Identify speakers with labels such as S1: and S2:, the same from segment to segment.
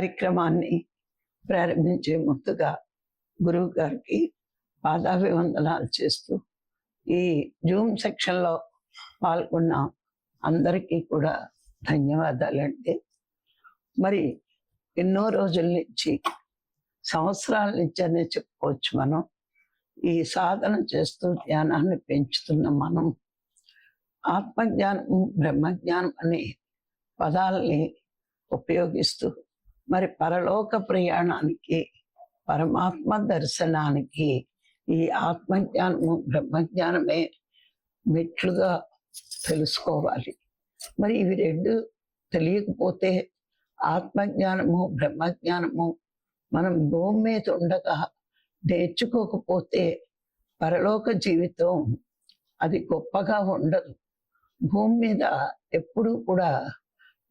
S1: కార్యక్రమాన్ని ప్రారంభించే ముందుగా గురువు గారికి పాదాభివందనాలు చేస్తూ ఈ జూమ్ సెక్షన్లో పాల్గొన్న అందరికీ కూడా ధన్యవాదాలండి. మరి ఎన్నో రోజుల నుంచి సంవత్సరాల నుంచి అనే చెప్పుకోవచ్చు మనం. ఈ సాధన చేస్తూ ధ్యానాన్ని పెంచుతున్న మనం. ఆత్మజ్ఞానం బ్రహ్మజ్ఞానం అనే పదాలని ఉపయోగిస్తూ మరి పరలోక ప్రయాణానికి పరమాత్మ దర్శనానికి ఈ ఆత్మజ్ఞానము బ్రహ్మజ్ఞానమే మెట్లుగా తెలుసుకోవాలి. మరి ఇవి రెండు తెలియకపోతే ఆత్మజ్ఞానము బ్రహ్మజ్ఞానము మనం భూమి మీద ఉండగా నేర్చుకోకపోతే పరలోక జీవితం అది గొప్పగా ఉండదు. భూమి మీద ఎప్పుడూ కూడా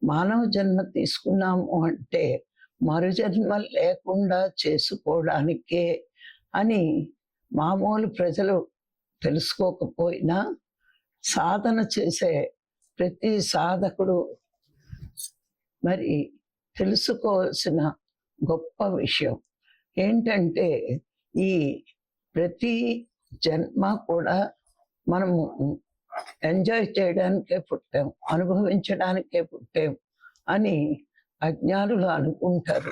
S1: మానవ జన్మ తీసుకున్నాము అంటే మరుజన్మ లేకుండా చేసుకోవడానికే అని మామూలు ప్రజలు తెలుసుకోకపోయినా సాధన చేసే ప్రతి సాధకుడు మరి తెలుసుకోవాల్సిన గొప్ప విషయం ఏంటంటే ఈ ప్రతి జన్మ కూడా మనము ఎంజాయ్ చేయడానికే పుట్టాం అనుభవించడానికే పుట్టాం అని అజ్ఞానులు అనుకుంటారు.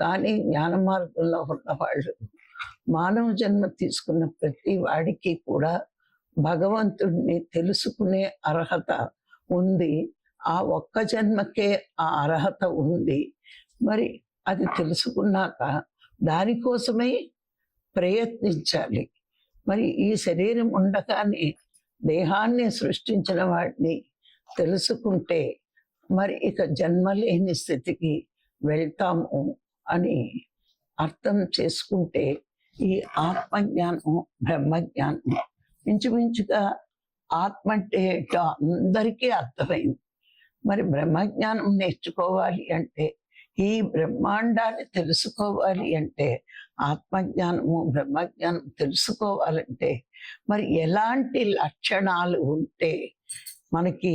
S1: కానీ జ్ఞాన మార్గంలో ఉన్న వాళ్ళు మానవ జన్మ తీసుకున్న ప్రతి వాడికి కూడా భగవంతుడిని తెలుసుకునే అర్హత ఉంది. ఆ ఒక్క జన్మకే ఆ అర్హత ఉంది. మరి అది తెలుసుకున్నాక దానికోసమే ప్రయత్నించాలి. మరి ఈ శరీరం ఉండగానే దేహాన్ని సృష్టించిన వాడిని తెలుసుకుంటే మరి ఇక జన్మలేని స్థితికి వెళ్తాము అని అర్థం చేసుకుంటే ఈ ఆత్మజ్ఞానం బ్రహ్మజ్ఞానం ఇంచుమించుగా ఆత్మ అంటే ఏంటో అందరికీ అర్థమైంది. మరి బ్రహ్మజ్ఞానం నేర్చుకోవాలి అంటే ఈ బ్రహ్మాండాన్ని తెలుసుకోవాలి అంటే ఆత్మజ్ఞానము బ్రహ్మజ్ఞానం తెలుసుకోవాలంటే మరి ఎలాంటి లక్షణాలు ఉంటే మనకి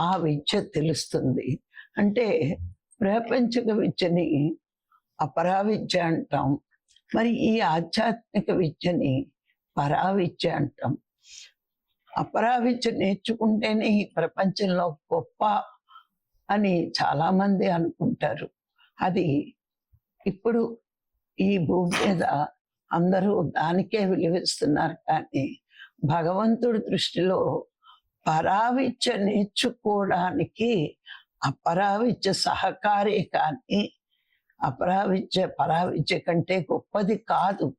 S1: ఆ విద్య తెలుస్తుంది. అంటే ప్రపంచక విద్యని అపరావిద్య అంటాం. మరి ఈ ఆధ్యాత్మిక విద్యని పరావిద్య అంటాం. అపరావిద్య నేర్చుకుంటేనే ఈ ప్రపంచంలో గొప్ప అని చాలామంది అనుకుంటారు. అది ఇప్పుడు ఈ భూమి మీద అందరూ దానికే విలువిస్తున్నారు కానీ భగవంతుడి దృష్టిలో పరావిద్య నేర్చుకోవడానికి అపరావిద్య సహకారే కానీ అపరావిద్య పరావిద్య కంటే గొప్పది కాదు.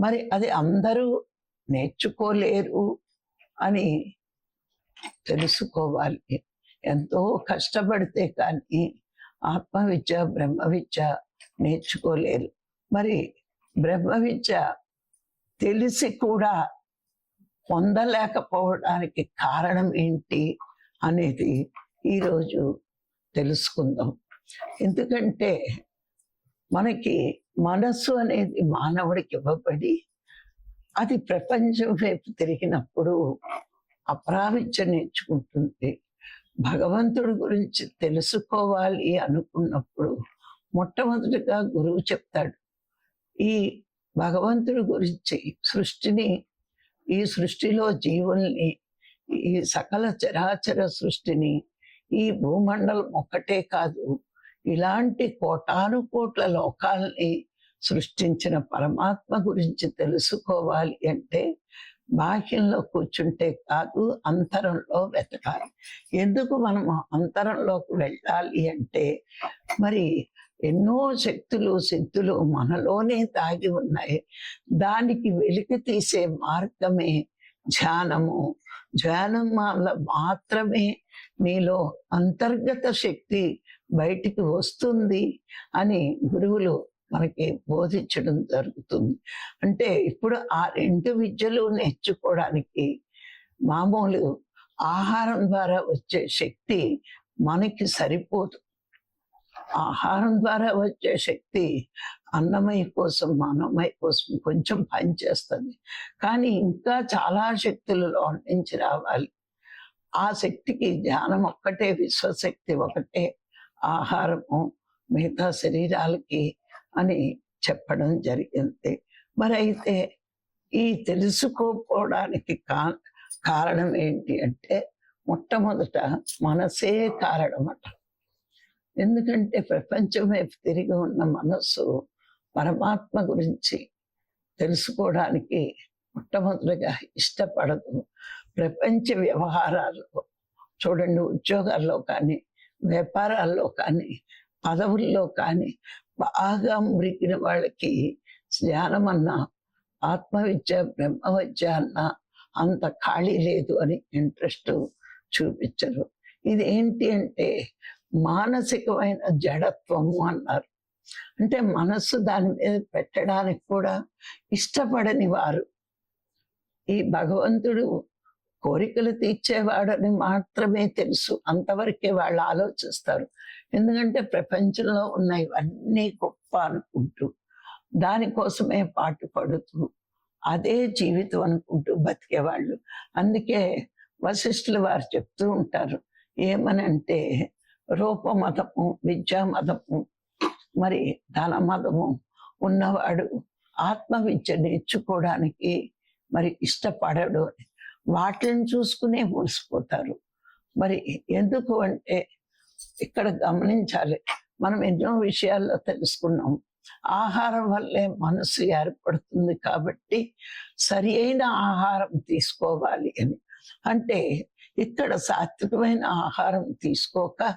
S1: మరి అది అందరూ నేర్చుకోలేరు అని తెలుసుకోవాలి. ఎంతో కష్టపడితే కానీ ఆత్మవిద్య బ్రహ్మ విద్య నేర్చుకోలేరు. మరి బ్రహ్మ విద్య తెలిసి కూడా పొందలేకపోవడానికి కారణం ఏంటి అనేది ఈరోజు తెలుసుకుందాం. ఎందుకంటే మనకి మనస్సు అనేది మానవుడికి ఇవ్వబడి అది ప్రపంచం వైపు తిరిగినప్పుడు అప్రావిద్య నేర్చుకుంటుంది. భగవంతుడి గురించి తెలుసుకోవాలి అనుకున్నప్పుడు మొట్టమొదటిగా గురువు చెప్తాడు. ఈ భగవంతుడి గురించి సృష్టిని ఈ సృష్టిలో జీవుల్ని ఈ సకల చరాచర సృష్టిని ఈ భూమండలం ఒక్కటే కాదు ఇలాంటి కోటాను కోట్ల లోకాల్ని సృష్టించిన పరమాత్మ గురించి తెలుసుకోవాలి అంటే బాహ్యంలో కూర్చుంటే కాదు అంతరంలో వెతకాలి. ఎందుకు మనం అంతరంలోకి వెళ్ళాలి అంటే మరి ఎన్నో శక్తులు సిద్ధులు మనలోనే దాగి ఉన్నాయి. దానికి వెలికి తీసే మార్గమే ధ్యానము. ధ్యానం వల్ల మాత్రమే నీలో అంతర్గత శక్తి బయటికి వస్తుంది అని గురువులు మనకి బోధించడం జరుగుతుంది. అంటే ఇప్పుడు ఆ రెండు విద్యలు నేర్చుకోవడానికి మామూలు ఆహారం ద్వారా వచ్చే శక్తి మనకి సరిపోదు. ఆహారం ద్వారా వచ్చే శక్తి అన్నమయ కోసం మానమయ కోసం కొంచెం పనిచేస్తుంది. కానీ ఇంకా చాలా శక్తులలో నుంచి రావాలి. ఆ శక్తికి ధ్యానం ఒక్కటే విశ్వశక్తి ఒకటే ఆహారము మిగతా శరీరాలకి అని చెప్పడం జరిగింది. మరి అయితే ఈ తెలుసుకోపోవడానికి కా కారణం ఏంటి అంటే మొట్టమొదట మనసే కారణం అంట ఎందుకంటే ప్రపంచం వైపు తిరిగి ఉన్న మనస్సు పరమాత్మ గురించి తెలుసుకోవడానికి మొట్టమొదటిగా ఇష్టపడదు. ప్రపంచ వ్యవహారాల్లో చూడండి ఉద్యోగాల్లో కానీ వ్యాపారాల్లో కానీ పదవుల్లో కానీ బాగా మురికిన వాళ్ళకి జ్ఞానం అన్న ఆత్మవిద్య బ్రహ్మ విద్య అన్న అంత ఖాళీ లేదు అని ఇంట్రెస్ట్ చూపించరు. ఇది ఏంటి అంటే మానసికమైన జడత్వము అన్నారు. అంటే మనస్సు దాని మీద పెట్టడానికి కూడా ఇష్టపడని వారు. ఈ భగవంతుడు కోరికలు తీర్చేవాడని మాత్రమే తెలుసు. అంతవరకే వాళ్ళు ఆలోచిస్తారు. ఎందుకంటే ప్రపంచంలో ఉన్న ఇవన్నీ గొప్ప అనుకుంటూ దానికోసమే పాటు పడుతూ అదే జీవితం అనుకుంటూ బతికేవాళ్ళు. అందుకే వశిష్ఠులు వారు చెప్తూ ఉంటారు. ఏమనంటే రూపమతము విద్యా మతము మరి ధన మతము ఉన్నవాడు ఆత్మ విద్య నేర్చుకోవడానికి మరి ఇష్టపడడు. వాటిని చూసుకునే మురిసిపోతారు. మరి ఎందుకు అంటే ఇక్కడ గమనించాలి. మనం ఎన్నో విషయాల్లో తెలుసుకున్నాం. ఆహారం వల్లే మనసు ఏర్పడుతుంది కాబట్టి సరి అయిన ఆహారం తీసుకోవాలి అని. అంటే ఇక్కడ సాత్వికమైన ఆహారం తీసుకోక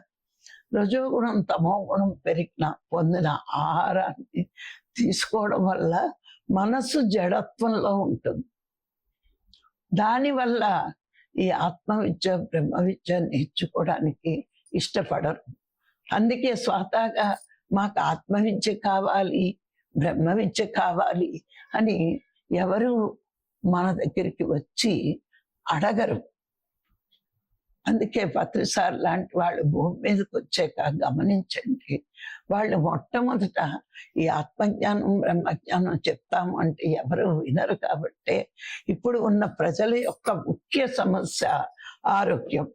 S1: రజోగుణం తమో గుణం పెరిగిన పొందిన ఆహారాన్ని తీసుకోవడం వల్ల మనసు జడత్వంలో ఉంటుంది. దానివల్ల ఈ ఆత్మ విద్య బ్రహ్మ విద్య నేర్చుకోవడానికి ఇష్టపడరు. అందుకే స్వతహాగా మాకు ఆత్మ విద్య కావాలి బ్రహ్మ విద్య కావాలి అని ఎవరు మన దగ్గరికి వచ్చి అడగరు. అందుకే పత్రిసార్ లాంటి వాళ్ళు భూమి మీదకి వచ్చాక గమనించండి. వాళ్ళు మొట్టమొదట ఈ ఆత్మజ్ఞానం బ్రహ్మజ్ఞానం చెప్తాము అంటే ఎవరు వినరు కాబట్టి ఇప్పుడు ఉన్న ప్రజల యొక్క ముఖ్య సమస్య ఆరోగ్యం.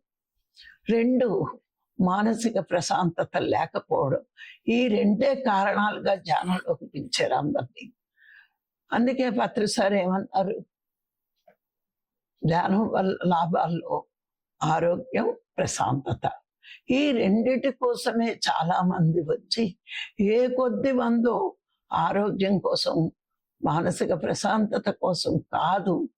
S1: రెండు మానసిక ప్రశాంతత లేకపోవడం. ఈ రెండే కారణాలుగా ధ్యానంలోకి పిలిచారు అందరినీ. అందుకే పత్రిసార్ ఏమన్నారు? ధ్యానం వల్ల లాభాల్లో ఆరోగ్యం ప్రశాంతత. ఈ రెండిటి కోసమే చాలా మంది వచ్చి ఏ కొద్ది మందో ఆరోగ్యం కోసం మానసిక ప్రశాంతత కోసం కాదు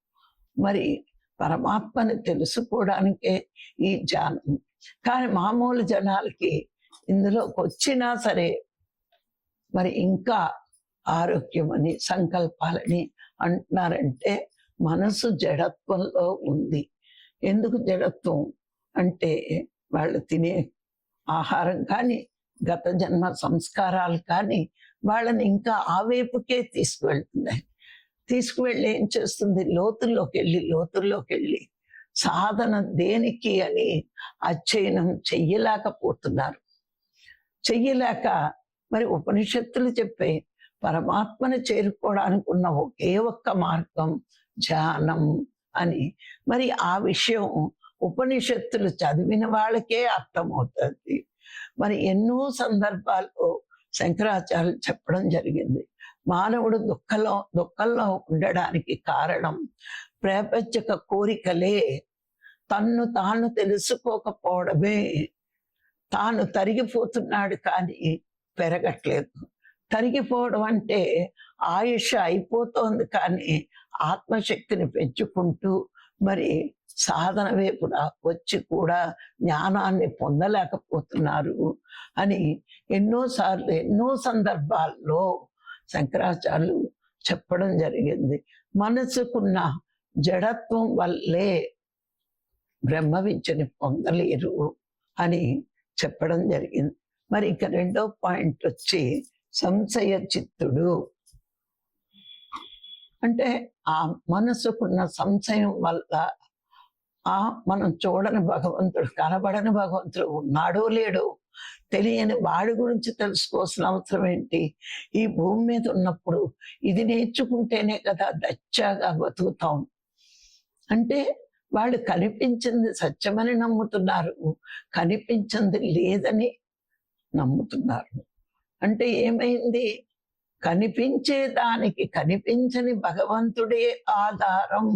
S1: మరి పరమాత్మని తెలుసుకోవడానికే ఈ ధ్యానం. కానీ మామూలు జనాలకి ఇందులోకి వచ్చినా సరే మరి ఇంకా ఆరోగ్యం అని సంకల్పాలని అంటున్నారంటే మనసు జడత్వంలో ఉంది. ఎందుకు జడత్వం అంటే వాళ్ళు తినే ఆహారం కానీ గత జన్మ సంస్కారాలు కానీ వాళ్ళని ఇంకా ఆ వైపుకే తీసుకువెళ్తున్నాయి. తీసుకువెళ్ళి ఏం చేస్తుంది? లోతుల్లోకి వెళ్ళి లోతుల్లోకి వెళ్ళి సాధన దేనికి అని అధ్యయనం చెయ్యలేకపోతున్నారు. చెయ్యలేక మరి ఉపనిషత్తులు చెప్పే పరమాత్మను చేరుకోవడానికి ఉన్న ఒకే ఒక్క మార్గం ధ్యానం అని. మరి ఆ విషయం ఉపనిషత్తులు చదివిన వాళ్ళకే అర్థమవుతుంది. మరి ఎన్నో సందర్భాల్లో శంకరాచార్యులు చెప్పడం జరిగింది. మానవుడు దుఃఖంలో దుఃఖంలో ఉండడానికి కారణం ప్రాపంచిక కోరికలే. తన్ను తాను తెలుసుకోకపోవడమే. తాను తరిగిపోతున్నాడు కానీ పెరగట్లేదు. తరిగిపోవడం అంటే ఆయుష్ అయిపోతోంది కానీ ఆత్మశక్తిని పెంచుకుంటూ మరి సాధన వైపున వచ్చి కూడా జ్ఞానాన్ని పొందలేకపోతున్నారు అని ఎన్నోసార్లు ఎన్నో సందర్భాల్లో శంకరాచార్యులు చెప్పడం జరిగింది. మనసుకున్న జడత్వం వల్లే బ్రహ్మ విద్యని పొందలేరు అని చెప్పడం జరిగింది. మరి ఇక రెండో పాయింట్ వచ్చి సంశయ చిత్తుడు అంటే ఆ మనసుకున్న సంశయం వల్ల ఆ మనం చూడని భగవంతుడు కనబడని భగవంతుడు ఉన్నాడో లేడో తెలియని వాడి గురించి తెలుసుకోవాల్సిన అవసరం ఏంటి? ఈ భూమి మీద ఉన్నప్పుడు ఇది నేర్చుకుంటేనే కదా దచ్చాగా బతుకుతాం. అంటే వాళ్ళు కనిపించింది సత్యమని నమ్ముతున్నారు కనిపించింది లేదని నమ్ముతున్నారు. అంటే ఏమైంది? కనిపించే దానికి కనిపించని భగవంతుడే ఆధారం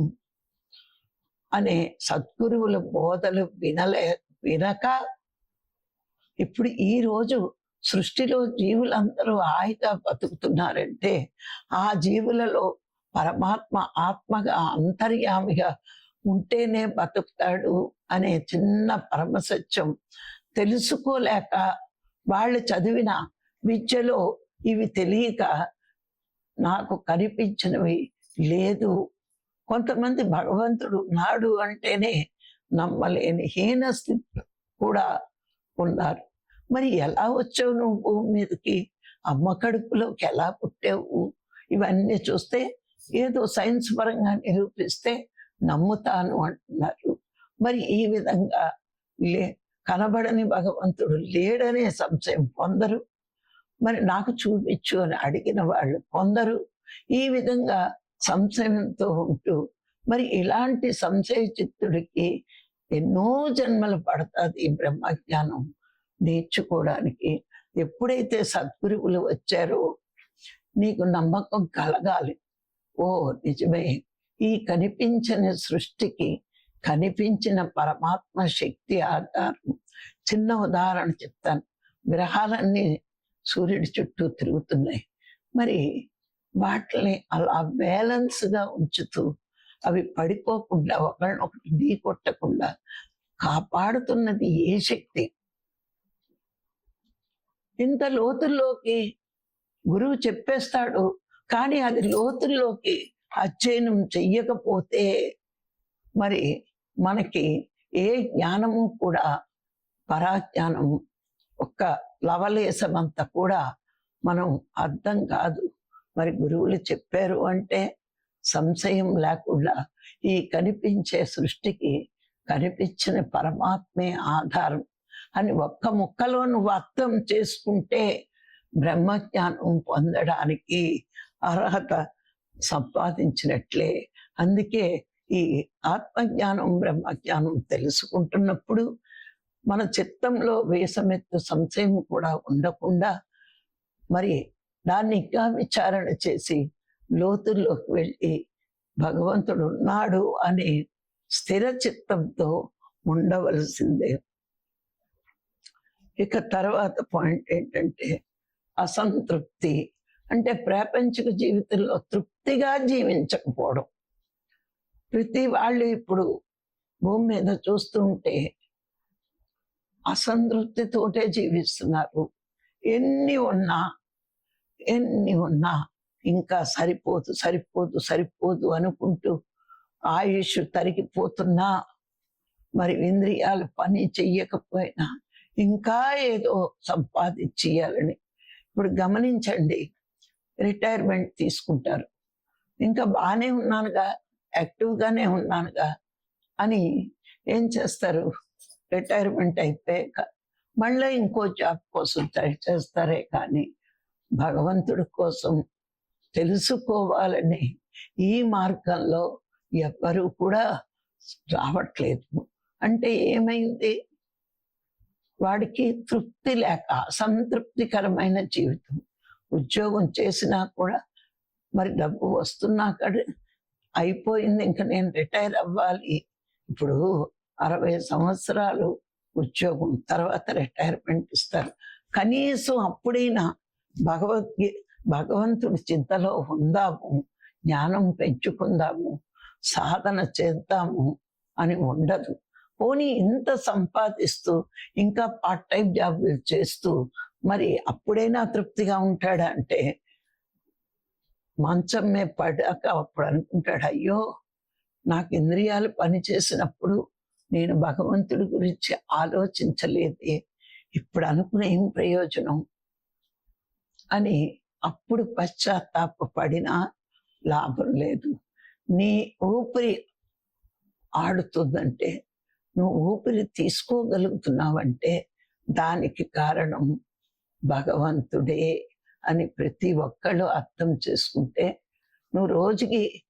S1: అనే సద్గురువుల బోధలు వినలే వినక ఇప్పుడు ఈ రోజు సృష్టిలో జీవులందరూ హాయిగా బతుకుతున్నారంటే ఆ జీవులలో పరమాత్మ ఆత్మగా అంతర్యామిగా ఉంటేనే బతుకుతాడు అనే చిన్న పరమసత్యం తెలుసుకోలేక వాళ్ళు చదివిన విద్యలో ఇవి తెలియక నాకు కనిపించినవి లేదు. కొంతమంది భగవంతుడు నాడు అంటేనే నమ్మలేని హీన స్థితి కూడా ఉన్నారు. మరి ఎలా వచ్చావు నువ్వు భూమి మీదకి? అమ్మ కడుపులోకి ఎలా పుట్టావు? ఇవన్నీ చూస్తే ఏదో సైన్స్ పరంగా నిరూపిస్తే నమ్ముతాను అంటున్నారు. మరి ఈ విధంగా లే కనబడని భగవంతుడు లేడనే సంశయం పొందరు. మరి నాకు చూపించు అని అడిగిన వాళ్ళు కొందరు ఈ విధంగా సంశయంతో ఉంటూ మరి ఇలాంటి సంశయ చిత్తుడికి ఎన్నో జన్మలు పడుతుంది ఈ బ్రహ్మజ్ఞానం నేర్చుకోవడానికి. ఎప్పుడైతే సద్గురువులు వచ్చారో నీకు నమ్మకం కలగాలి. ఓ నిజమే ఈ కనిపించని సృష్టికి కనిపించిన పరమాత్మ శక్తి ఆధారం. చిన్న ఉదాహరణ చెప్తాను. గ్రహాలన్నీ సూర్యుడి చుట్టూ తిరుగుతున్నాయి. మరి వాటిని అలా బ్యాలెన్స్గా ఉంచుతూ అవి పడిపోకుండా ఒకరినొకటి ఢీ కొట్టకుండా కాపాడుతున్నది ఏ శక్తి? ఇంత లోతుల్లోకి గురువు చెప్పేస్తాడు కానీ అది లోతుల్లోకి అధ్యయనం చెయ్యకపోతే మరి మనకి ఏ జ్ఞానము కూడా పరాజ్ఞానము ఒక్క లవలేసమంతా కూడా మనం అర్థం కాదు. మరి గురువులు చెప్పారు అంటే సంశయం లేకుండా ఈ కనిపించే సృష్టికి కనిపించిన పరమాత్మే ఆధారం అని ఒక్క ముక్కలో నువ్వు అర్థం చేసుకుంటే బ్రహ్మజ్ఞానం పొందడానికి అర్హత సంపాదించినట్లే. అందుకే ఈ ఆత్మజ్ఞానం బ్రహ్మజ్ఞానం తెలుసుకుంటున్నప్పుడు మన చిత్తంలో వేసమెత్తు సంశయం కూడా ఉండకుండా మరి దాన్ని ఇంకా విచారణ చేసి లోతుల్లోకి వెళ్ళి భగవంతుడు ఉన్నాడు అనే స్థిర చిత్తంతో ఉండవలసిందే. ఇక తర్వాత పాయింట్ ఏంటంటే అసంతృప్తి అంటే ప్రాపంచిక జీవితంలో తృప్తిగా జీవించకపోవడం. ప్రతి వాళ్ళు ఇప్పుడు భూమి మీద చూస్తుంటే అసంతృప్తితోటే జీవిస్తున్నారు. ఎన్ని ఉన్నా ఎన్ని ఉన్నా ఇంకా సరిపోదు సరిపోదు సరిపోదు అనుకుంటూ ఆయుష్ తరిగిపోతున్నా మరి ఇంద్రియాలు పని చెయ్యకపోయినా ఇంకా ఏదో సంపాదించేయాలని. ఇప్పుడు గమనించండి రిటైర్మెంట్ తీసుకుంటారు. ఇంకా బాగానే ఉన్నానుగా యాక్టివ్గానే ఉన్నానుగా అని ఏం చేస్తారు? రిటైర్మెంట్ అయిపోయాక మళ్ళీ ఇంకో జాబ్ కోసం ట్రై చేస్తారే కానీ భగవంతుడి కోసం తెలుసుకోవాలని ఈ మార్గంలో ఎవ్వరూ కూడా రావట్లేదు. అంటే ఏమైంది? వాడికి తృప్తి లేక అసంతృప్తికరమైన జీవితం. ఉద్యోగం చేసినా కూడా మరి డబ్బు వస్తున్నా కడ అయిపోయింది ఇంకా నేను రిటైర్ అవ్వాలి. ఇప్పుడు అరవై సంవత్సరాలు ఉద్యోగం తర్వాత రిటైర్మెంట్ ఇస్తారు. కనీసం అప్పుడైనా భగవద్గీ భగవంతుడి చింతలో ఉందాము జ్ఞానం పెంచుకుందాము సాధన చేద్దాము అని ఉండదు. పోనీ ఇంత సంపాదిస్తూ ఇంకా పార్ట్ టైం జాబులు చేస్తూ మరి అప్పుడైనా తృప్తిగా ఉంటాడా అంటే? మంచం మీద పడాక అప్పుడు అనుకుంటాడు అయ్యో నాకు ఇంద్రియాలు పనిచేసినప్పుడు నేను భగవంతుడి గురించి ఆలోచించలేదే. ఇప్పుడు అనుకునేం ఏం ప్రయోజనం? అని అప్పుడు పశ్చాత్తాప పడినా లాభం లేదు. నీ ఊపిరి ఆడుతుందంటే నువ్వు ఊపిరి తీసుకోగలుగుతున్నావంటే దానికి కారణం భగవంతుడే అని ప్రతి ఒక్కళ్ళు అర్థం చేసుకుంటే నువ్వు రోజుకి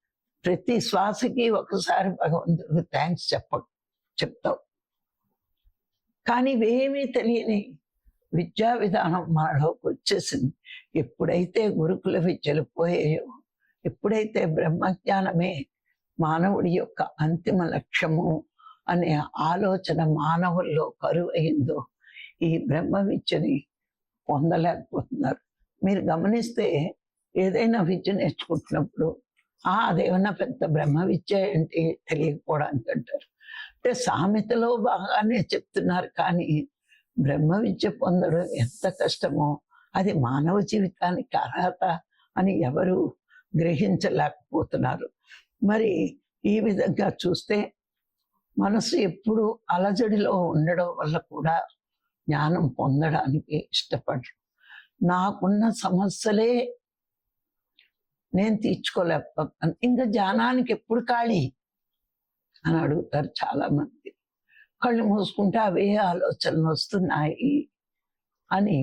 S1: ప్రతి శ్వాసకి ఒకసారి భగవంతుడికి థ్యాంక్స్ చెప్పకు. చెప్తావు. కానీ ఇవేమీ తెలియని విద్యా విధానం మనలోకి వచ్చేసింది. ఎప్పుడైతే గురుకుల విద్యలు పోయాయో ఎప్పుడైతే బ్రహ్మజ్ఞానమే మానవుడి యొక్క అంతిమ లక్ష్యము అనే ఆలోచన మానవుల్లో కరువైందో ఈ బ్రహ్మ విద్యని పొందలేకపోతున్నారు. మీరు గమనిస్తే ఏదైనా విద్య నేర్చుకుంటున్నప్పుడు ఆ అదేమన్నా పెద్ద బ్రహ్మ విద్య ఏంటి? తెలియకపోవడానికి అంటారు అంటే సామెతలో బాగానే చెప్తున్నారు కానీ బ్రహ్మ విద్య పొందడం ఎంత కష్టమో అది మానవ జీవితానికి అర్హత అని ఎవరు గ్రహించలేకపోతున్నారు. మరి ఈ విధంగా చూస్తే మనసు ఎప్పుడు అలజడిలో ఉండడం వల్ల కూడా జ్ఞానం పొందడానికి ఇష్టపడరు. నాకున్న సమస్యలే నేను తీర్చుకోలేకపోతాను ఇంకా జ్ఞానానికి ఎప్పుడు ఖాళీ? అని అడుగుతారు చాలా మంది కళ్ళు మూసుకుంటే అవే ఆలోచనలు వస్తున్నాయి అని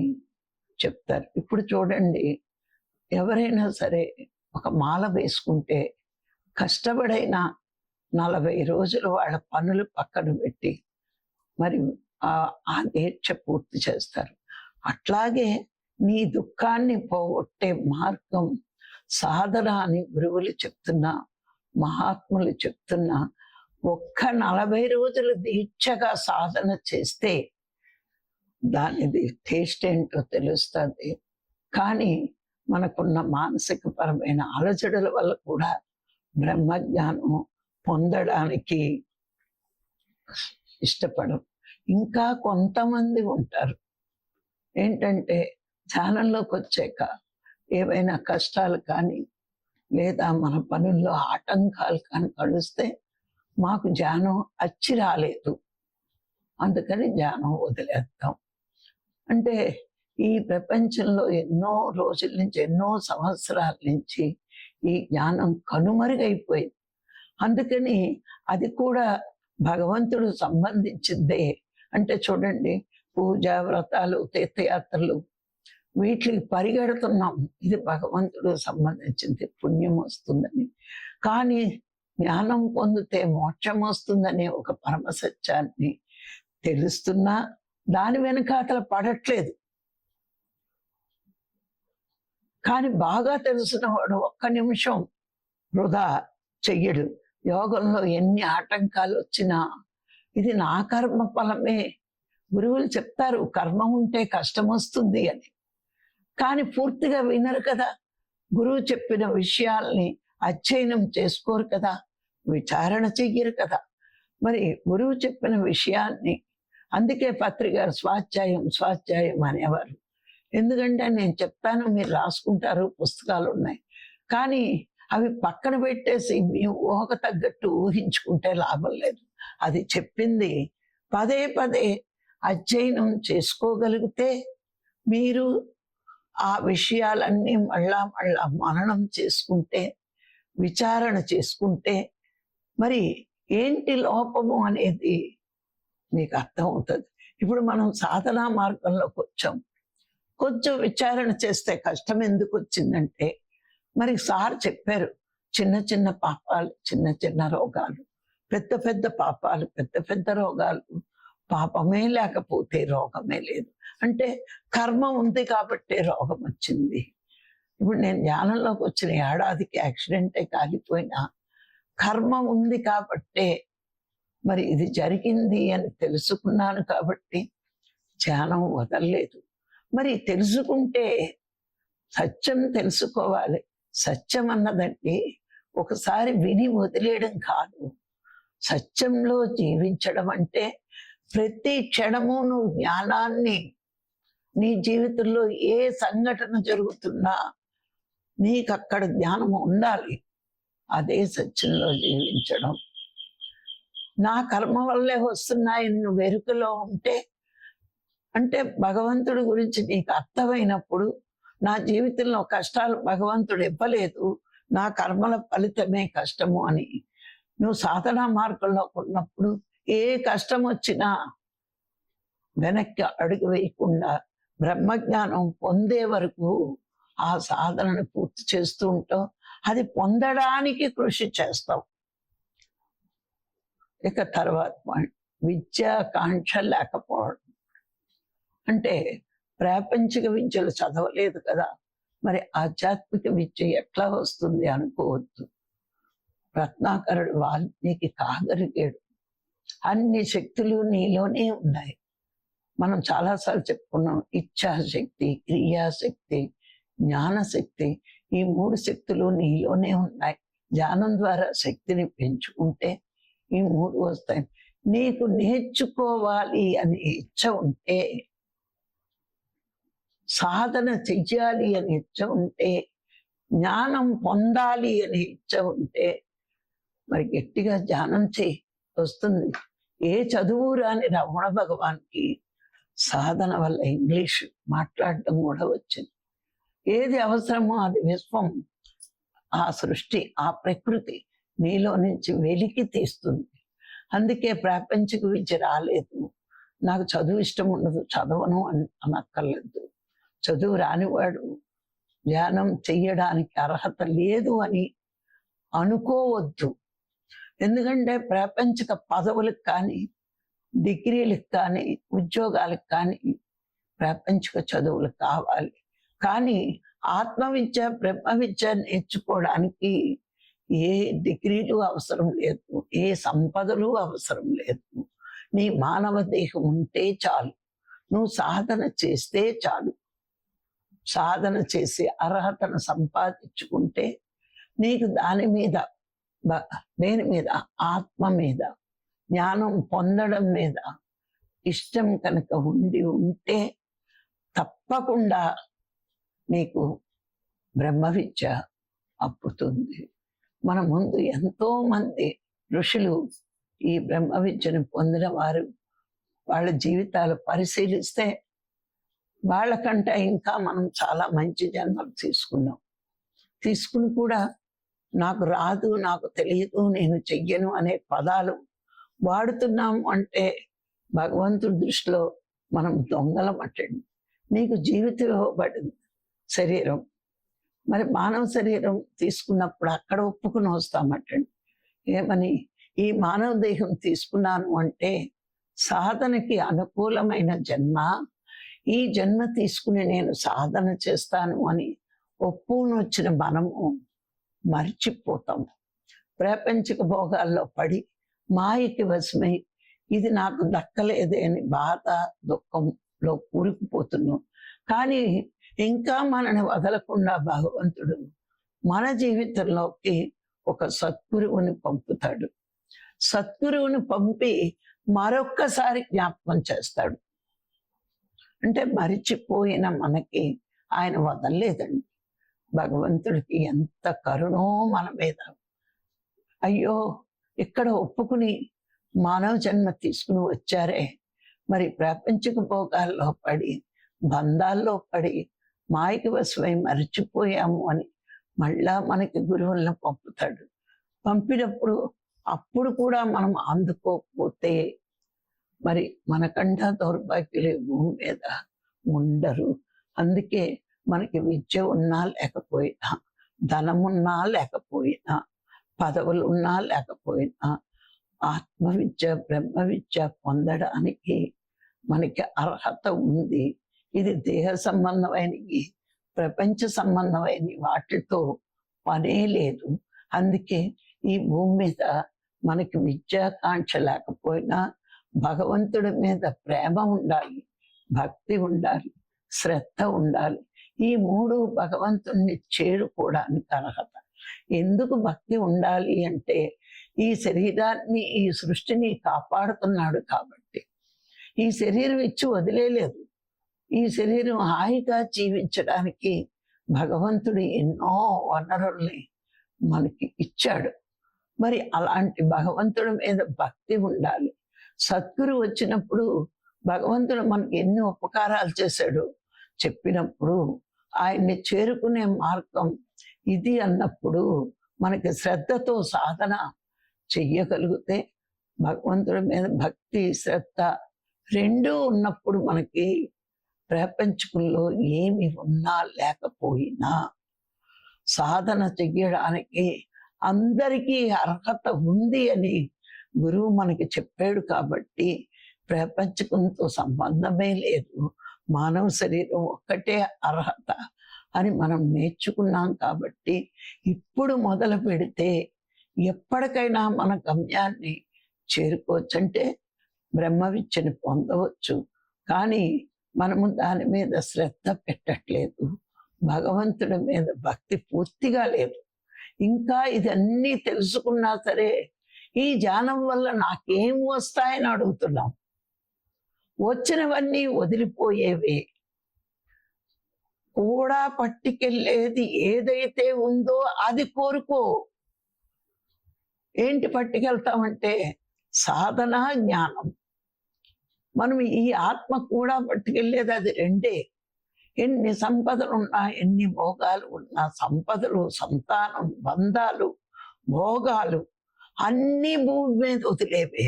S1: చెప్తారు. ఇప్పుడు చూడండి ఎవరైనా సరే ఒక మాల వేసుకుంటే కష్టపడైన నలభై రోజులు వాళ్ళ పనులు పక్కన పెట్టి మరి ఆ ఆ దీక్ష పూర్తి చేస్తారు. అట్లాగే నీ దుఃఖాన్ని పోగొట్టే మార్గం సాధన అని గురువులు చెప్తున్నా మహాత్ములు చెప్తున్నా ఒక్క నలభై రోజులు దీక్షగా సాధన చేస్తే దానిది టేస్ట్ ఏంటో తెలుస్తుంది. కానీ మనకున్న మానసిక పరమైన అలజడుల వల్ల కూడా బ్రహ్మజ్ఞానం పొందడానికి ఇష్టపడం ఇంకా కొంతమంది ఉంటారు. ఏంటంటే ధ్యానంలోకి వచ్చాక ఏవైనా కష్టాలు కానీ లేదా మన పనుల్లో ఆటంకాలు కానీ కలుస్తే మాకు జ్ఞానం అచ్చి రాలేదు. అందుకని జ్ఞానం వదిలేద్దాం. అంటే ఈ ప్రపంచంలో ఎన్నో రోజుల నుంచి ఎన్నో సంవత్సరాల నుంచి ఈ జ్ఞానం కనుమరుగైపోయింది. అందుకని అది కూడా భగవంతుడు సంబంధించిందే. అంటే చూడండి పూజ వ్రతాలు తీర్థయాత్రలు వీటికి పరిగెడుతున్నాం. ఇది భగవంతుడు సంబంధించింది పుణ్యం వస్తుందని. కానీ జ్ఞానం పొందితే మోక్షం వస్తుందనే ఒక పరమ సత్యాన్ని తెలుస్తున్నా దాని వెనకాతల పడట్లేదు. కానీ బాగా తెలిసిన వాడు ఒక్క నిమిషం వృధా చెయ్యడు. యోగంలో ఎన్ని ఆటంకాలు వచ్చినా ఇది నా కర్మ ఫలమే గురువులు చెప్తారు కర్మ ఉంటే కష్టం వస్తుంది అని. కానీ పూర్తిగా వినరు కదా. గురువు చెప్పిన విషయాల్ని అధ్యయనం చేసుకోరు కదా విచారణ చెయ్యరు కదా. మరి గురువు చెప్పిన విషయాన్ని అందుకే పత్రిక స్వాధ్యాయం స్వాధ్యాయం అనేవారు. ఎందుకంటే నేను చెప్తాను మీరు రాసుకుంటారు పుస్తకాలు ఉన్నాయి కానీ అవి పక్కన పెట్టేసి మీ ఊహకు తగ్గట్టు ఊహించుకుంటే లాభం లేదు. అది చెప్పింది పదే పదే అధ్యయనం చేసుకోగలిగితే మీరు ఆ విషయాలన్నీ మళ్ళా మళ్ళా మననం చేసుకుంటే విచారణ చేసుకుంటే మరి ఏంటి లోపము అనేది మీకు అర్థమవుతుంది. ఇప్పుడు మనం సాధనా మార్గంలోకి వచ్చాం. కొంచెం విచారణ చేస్తే కష్టం ఎందుకు వచ్చిందంటే మరి సార్ చెప్పారు చిన్న చిన్న పాపాలు చిన్న చిన్న రోగాలు పెద్ద పెద్ద పాపాలు పెద్ద పెద్ద రోగాలు పాపమే లేకపోతే రోగమే లేదు. అంటే కర్మ ఉంది కాబట్టి రోగం వచ్చింది. ఇప్పుడు నేను జ్ఞానంలోకి వచ్చిన ఏడాదికి యాక్సిడెంటే కాలిపోయినా కర్మ ఉంది కాబట్టే మరి ఇది జరిగింది అని తెలుసుకున్నాను కాబట్టి ధ్యానం వదలలేదు. మరి తెలుసుకుంటే సత్యం తెలుసుకోవాలి. సత్యం అన్నదండి ఒకసారి విని వదిలేయడం కాదు. సత్యంలో జీవించడం అంటే ప్రతి క్షణము నువ్వు జ్ఞానాన్ని నీ జీవితంలో ఏ సంఘటన జరుగుతున్నా నీకు అక్కడ జ్ఞానం ఉండాలి. అదే సత్యంలో జీవించడం. నా కర్మ వల్లే వస్తున్నాయి. నువ్వు వెరుకలో ఉంటే అంటే భగవంతుడి గురించి నీకు అర్థమైనప్పుడు నా జీవితంలో కష్టాలు భగవంతుడు ఇవ్వలేదు. నా కర్మల ఫలితమే కష్టము అని. నువ్వు సాధనా మార్గంలో ఉన్నప్పుడు ఏ కష్టం వచ్చినా వెనక్కి అడుగు వేయకుండా బ్రహ్మజ్ఞానం పొందే వరకు ఆ సాధనను పూర్తి చేస్తూ ఉంటాం అది పొందడానికి కృషి చేస్తాం ఇక తర్వాత పాయింట్. విద్యాకాంక్ష లేకపోవడం. అంటే ప్రాపంచిక విద్యలు చదవలేదు కదా. మరి ఆధ్యాత్మిక విద్య ఎట్లా వస్తుంది అనుకోవద్దు. రత్నాకరుడు వాల్మీకి కాగరిగాడు అన్ని శక్తులు నీలోనే ఉన్నాయి. మనం చాలాసార్లు చెప్పుకున్నాం ఇచ్ఛాశక్తి క్రియాశక్తి జ్ఞానశక్తి ఈ మూడు శక్తులు నీలోనే ఉన్నాయి. ధ్యానం ద్వారా శక్తిని పెంచుకుంటే ఈ మూడు వస్తాయి. నీకు నేర్చుకోవాలి అనే ఇచ్చ ఉంటే సాధన చెయ్యాలి అని ఇచ్చ ఉంటే జ్ఞానం పొందాలి అని ఇచ్చ ఉంటే మరి గట్టిగా ధ్యానం చేయి వస్తుంది. ఏ చదువు రాని రమణ భగవాన్కి సాధన వల్ల ఇంగ్లీష్ మాట్లాడటం కూడా వచ్చింది. ఏది అవసరమో అది విశ్వం ఆ సృష్టి ఆ ప్రకృతి నీలో నుంచి వెలికి తీస్తుంది. అందుకే ప్రాపంచిక విద్య రాలేదు. నాకు చదువు ఇష్టం ఉండదు చదవను అని అనక్కర్లేదు. చదువు రానివాడు ధ్యానం చెయ్యడానికి అర్హత లేదు అని అనుకోవద్దు. ఎందుకంటే ప్రాపంచిక పదవులకు కానీ డిగ్రీలకు కానీ ఉద్యోగాలకు కానీ ప్రాపంచిక చదువులు కావాలి. కానీ ఆత్మవిద్య బ్రహ్మ విద్య నేర్చుకోవడానికి ఏ డిగ్రీలు అవసరం లేదు ఏ సంపదలు అవసరం లేదు. నీ మానవ దేహం ఉంటే చాలు నువ్వు సాధన చేస్తే చాలు. సాధన చేసి అర్హతను సంపాదించుకుంటే నీకు దాని మీద దేని మీద? ఆత్మ మీద. జ్ఞానం పొందడం మీద ఇష్టం కనుక ఉండి ఉంటే తప్పకుండా నీకు బ్రహ్మ విద్య అప్పుతుంది. మన ముందు ఎంతో మంది ఋషులు ఈ బ్రహ్మ విద్యను పొందిన వారు వాళ్ళ జీవితాలు పరిశీలిస్తే వాళ్ళకంటే ఇంకా మనం చాలా మంచి జన్మలు తీసుకున్నాం. తీసుకుని కూడా నాకు రాదు నాకు తెలియదు నేను చెయ్యను అనే పదాలు వాడుతున్నాం అంటే భగవంతుడి దృష్టిలో మనం దొంగలం పట్టండి నీకు జీవితం ఇవ్వబడింది శరీరం. మరి మానవ శరీరం తీసుకున్నప్పుడు అక్కడ ఒప్పుకుని వస్తామటండి ఏమని? ఈ మానవ దేహం తీసుకున్నాను అంటే సాధనకి అనుకూలమైన జన్మ ఈ జన్మ తీసుకుని నేను సాధన చేస్తాను అని ఒప్పుని వచ్చిన మనము మర్చిపోతాం ప్రాపంచిక భోగాల్లో పడి మాయకి వశమై ఇది నాకు దక్కలేదే అని బాధ దుఃఖంలో కూరుకుపోతున్నాం. కానీ ఇంకా మనని వదలకుండా భగవంతుడు మన జీవితంలోకి ఒక సద్గురువుని పంపుతాడు. సద్గురువుని పంపి మరొక్కసారి జ్ఞాపకం చేస్తాడు. అంటే మరిచిపోయిన మనకి ఆయన వదలలేదండి. భగవంతుడికి ఎంత కరుణో మన మీద. అయ్యో ఇక్కడ ఒప్పుకుని మానవ జన్మ తీసుకుని వచ్చారే. మరి ప్రాపంచిక భోగాల్లో పడి బంధాల్లో పడి మాయకి వశమై మరిచిపోయాము అని మళ్ళా మనకి గురువులను పంపుతాడు. పంపినప్పుడు అప్పుడు కూడా మనం అందుకోకపోతే మరి మనకంటా దౌర్భాగ్యులు భూమి మీద ఉండరు. అందుకే మనకి విద్య ఉన్నా లేకపోయినా ధనమున్నా లేకపోయినా పదవులు ఉన్నా లేకపోయినా ఆత్మ విద్య బ్రహ్మ విద్య పొందడానికి మనకి అర్హత ఉంది. ఇది దేహ సంబంధమైనవి ప్రపంచ సంబంధమైన వాటితో పనే లేదు. అందుకే ఈ భూమి మీద మనకి విద్యాకాంక్ష లేకపోయినా భగవంతుడి మీద ప్రేమ ఉండాలి భక్తి ఉండాలి శ్రద్ధ ఉండాలి. ఈ మూడు భగవంతుణ్ణి చేరుకోవడానికి అర్హత. ఎందుకు భక్తి ఉండాలి అంటే ఈ శరీరాన్ని ఈ సృష్టిని కాపాడుతున్నాడు కాబట్టి. ఈ శరీరం ఇచ్చి వదిలేలేదు. ఈ శరీరం హాయిగా జీవించడానికి భగవంతుడు ఎన్నో వనరుల్ని మనకి ఇచ్చాడు. మరి అలాంటి భగవంతుడి మీద భక్తి ఉండాలి. సద్గురు వచ్చినప్పుడు భగవంతుడు మనకి ఎన్ని ఉపకారాలు చేశాడు చెప్పినప్పుడు ఆయన్ని చేరుకునే మార్గం ఇది అన్నప్పుడు మనకి శ్రద్ధతో సాధన చెయ్యగలిగితే భగవంతుడి మీద భక్తి శ్రద్ధ రెండూ ఉన్నప్పుడు మనకి ప్రపంచంలో ఏమి ఉన్నా లేకపోయినా సాధన చెయ్యడానికి అందరికీ అర్హత ఉంది అని గురువు మనకి చెప్పాడు కాబట్టి ప్రపంచకంతో సంబంధమే లేదు. మానవ శరీరం ఒక్కటే అర్హత అని మనం నేర్చుకున్నాం కాబట్టి ఇప్పుడు మొదలు పెడితే ఎప్పటికైనా మన గమ్యాన్ని చేరుకోవచ్చు అంటే బ్రహ్మవిద్యని పొందవచ్చు. కానీ మనము దాని మీద శ్రద్ధ పెట్టట్లేదు. భగవంతుడి మీద భక్తి పూర్తిగా లేదు. ఇంకా ఇదన్నీ తెలుసుకున్నా సరే ఈ ధ్యానం వల్ల నాకేం వస్తాయని అడుగుతున్నాం. వచ్చినవన్నీ వదిలిపోయేవే. కూడా పట్టుకెళ్ళేది ఏదైతే ఉందో అది కోరుకో. ఏంటి పట్టుకెళ్తామంటే సాధన జ్ఞానం. మనం ఈ ఆత్మ కూడా పట్టుకెళ్ళేది అది రెండే. ఎన్ని సంపదలు ఉన్నా ఎన్ని భోగాలు ఉన్నా సంపదలు సంతానం బంధాలు భోగాలు అన్నీ భూమి మీద వదిలేవే.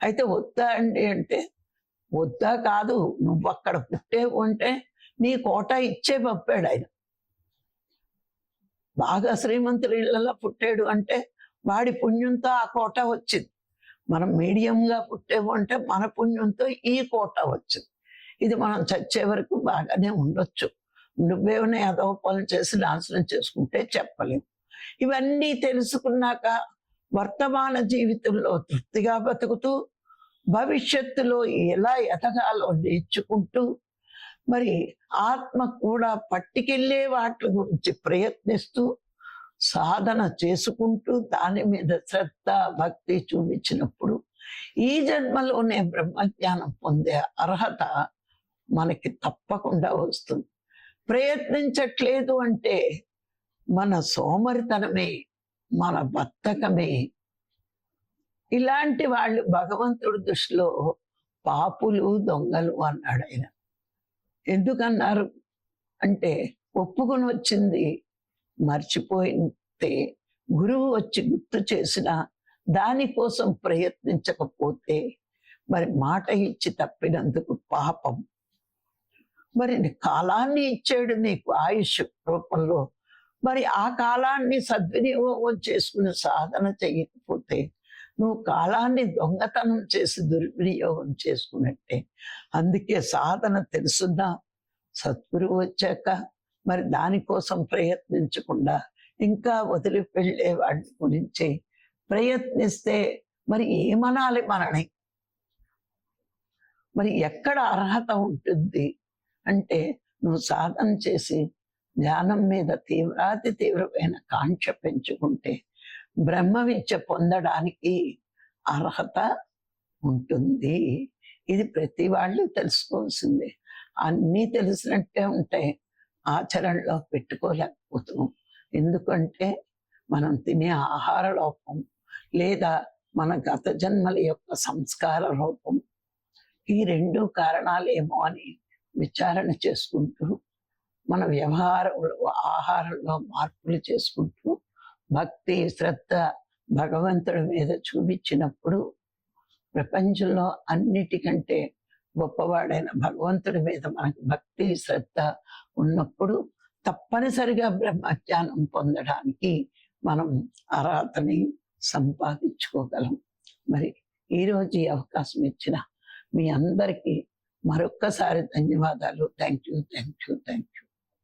S1: అయితే వద్దా అండి అంటే వద్దా కాదు నువ్వు అక్కడ పుట్టేవు అంటే నీ కోట ఇచ్చే పంపాడు ఆయన. బాగా శ్రీమంతుల ఇళ్ళలో పుట్టాడు అంటే వాడి పుణ్యంతో ఆ కోట వచ్చింది. మనం మీడియంగా పుట్టేవంటే మన పుణ్యంతో ఈ కోట వచ్చింది ఇది మనం చచ్చే వరకు బాగానే ఉండొచ్చు. నువ్వేమైనా ఏదో పనులు చేసి నాశనం చేసుకుంటే చెప్పలేము ఇవన్నీ తెలుసుకున్నాక వర్తమాన జీవితంలో తృప్తిగా బతుకుతూ భవిష్యత్తులో ఎలా ఎదగాలో నేర్చుకుంటూ మరి ఆత్మ కూడా పట్టుకెళ్ళే వాటి గురించి ప్రయత్నిస్తూ సాధన చేసుకుంటూ దాని మీద శ్రద్ధ భక్తి చూపించినప్పుడు ఈ జన్మలోనే బ్రహ్మజ్ఞానం పొందే అర్హత మనకి తప్పకుండా వస్తుంది. ప్రయత్నించట్లేదు అంటే మన సోమరితనమే మన బద్ధకమే. ఇలాంటి వాళ్ళు భగవంతుడి దృష్టిలో పాపులు దొంగలు అన్నాడు ఆయన ఎందుకన్నారు? అంటే ఒప్పుకొని వచ్చింది మర్చిపోయితే గురువు వచ్చి గుర్తు చేసిన దానికోసం ప్రయత్నించకపోతే మరి మాట ఇచ్చి తప్పినందుకు పాపం. మరి కాలాన్ని ఇచ్చాడు నీకు ఆయుష్ రూపంలో. మరి ఆ కాలాన్ని సద్వినియోగం చేసుకుని సాధన చేయకపోతే నువ్వు కాలాన్ని దొంగతనం చేసి దుర్వినియోగం చేసుకున్నట్టే. అందుకే సాధన తెలుసున్నా సద్గురువు వచ్చాక మరి దానికోసం ప్రయత్నించకుండా ఇంకా వదిలి వెళ్ళే వాటి గురించి ప్రయత్నిస్తే మరి ఏమనాలి మనని? మరి ఎక్కడ అర్హత ఉంటుంది? అంటే నువ్వు సాధన చేసి ధ్యానం మీద తీవ్రాతి తీవ్రమైన కాంక్ష పెంచుకుంటే బ్రహ్మ విద్య పొందడానికి అర్హత ఉంటుంది. ఇది ప్రతి వాళ్ళు తెలుసుకోవాల్సిందే. అన్నీ తెలిసినట్టే ఉంటాయి. ఆచరణలో పెట్టుకోలేకపోతున్నాం. ఎందుకంటే మనం తినే ఆహార లోపం లేదా మన గత జన్మల యొక్క సంస్కార రూపం ఈ రెండు కారణాలేమో అని విచారణ చేసుకుంటూ మన వ్యవహారంలో ఆహారంలో మార్పులు చేసుకుంటూ భక్తి శ్రద్ధ భగవంతుడి మీద చూపించినప్పుడు ప్రపంచంలో అన్నిటికంటే గొప్పవాడైన భగవంతుడి మీద మనకు భక్తి శ్రద్ధ ఉన్నప్పుడు తప్పనిసరిగా బ్రహ్మజ్ఞానం పొందడానికి మనం అర్హతని సంపాదించుకోగలం. మరి ఈరోజు ఈ అవకాశం ఇచ్చిన మీ అందరికీ మరొక్కసారి ధన్యవాదాలు. Thank you thank you thank you